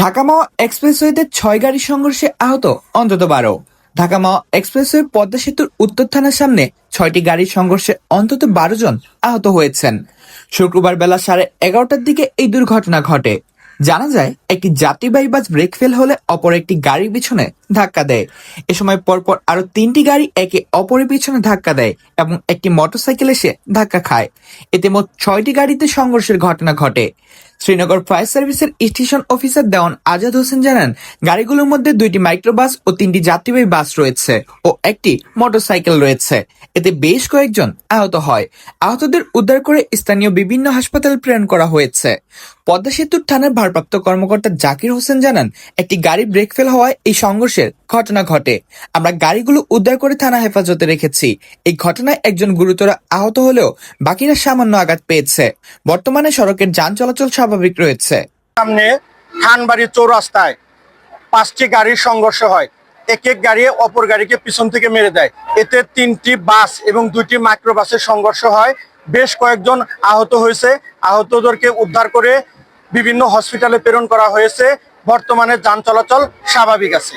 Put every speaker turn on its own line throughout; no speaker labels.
ঢাকা এক্সপ্রেসওয়েতে ছয় গাড়ির সংঘর্ষে আহত অন্তত বারো। ঢাকা মাওয়া এক্সপ্রেসওয়ে পদ্মা সেতুর উত্তর থানার সামনে ছয়টি গাড়ির সংঘর্ষে অন্তত বারো জন আহত হয়েছেন। শুক্রবার বেলা সাড়ে এগারোটার দিকে এই দুর্ঘটনা ঘটে। জানা যায়, একটি যাত্রীবাহী বাস ব্রেক ফেল হলে অপর একটি গাড়ির পিছনে ধাক্কা দেয়। এ সময় পরপর আরও তিনটি গাড়ি একে অপরের পিছনে ধাক্কা দেয় এবং একটি মোটরসাইকেল এসে ধাক্কা খায়। এতে মোট ছয়টি গাড়িতে সংঘর্ষের ঘটনা ঘটে। শ্রীনগর ফায়ার সার্ভিসের স্টেশন অফিসার দেওয়ান আজাদ হোসেন জানান, গাড়িগুলোর মধ্যে দুইটি মাইক্রোবাস ও তিনটি যাত্রীবাহী বাস রয়েছে ও একটি মোটরসাইকেল রয়েছে। এতে বেশ কয়েকজন আহত হয়। আহতদের উদ্ধার করে স্থানীয় বিভিন্ন হাসপাতালে প্রেরণ করা হয়েছে। পদ্মা সেতুর থানার ভারপ্রাপ্ত কর্মকর্তা জাকির হোসেন জানান, একটি গাড়ি ব্রেক ফেল হওয়ায় এই সংঘর্ষের ঘটনা ঘটে। আমরা গাড়িগুলো উদ্ধার করে থানা হেফাজতে রেখেছি। এই ঘটনায় একজন গুরুতর আহত হলেও বাকিরা সামান্য আঘাত পেয়েছে। বর্তমানে সড়কের যান চলাচল স্বাভাবিক রয়েছে।
সামনে খানবাড়ি চৌরাস্তায় পাঁচটি গাড়ির সংঘর্ষ হয়। এক এক গাড়ি অপর গাড়িকে পিছন থেকে মেরে দেয়। এতে তিনটি বাস এবং দুইটি মাইক্রো মাইক্রোবাসের সংঘর্ষ হয়। বেশ কয়েকজন আহত হয়েছে। আহতদেরকে উদ্ধার করে বিভিন্ন হসপিটালে প্রেরণ করা হয়েছে। বর্তমানে যান চলাচল স্বাভাবিক আছে।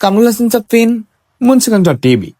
কামরুল হাসান চাপিন মুন্সিগঞ্জ টিভি।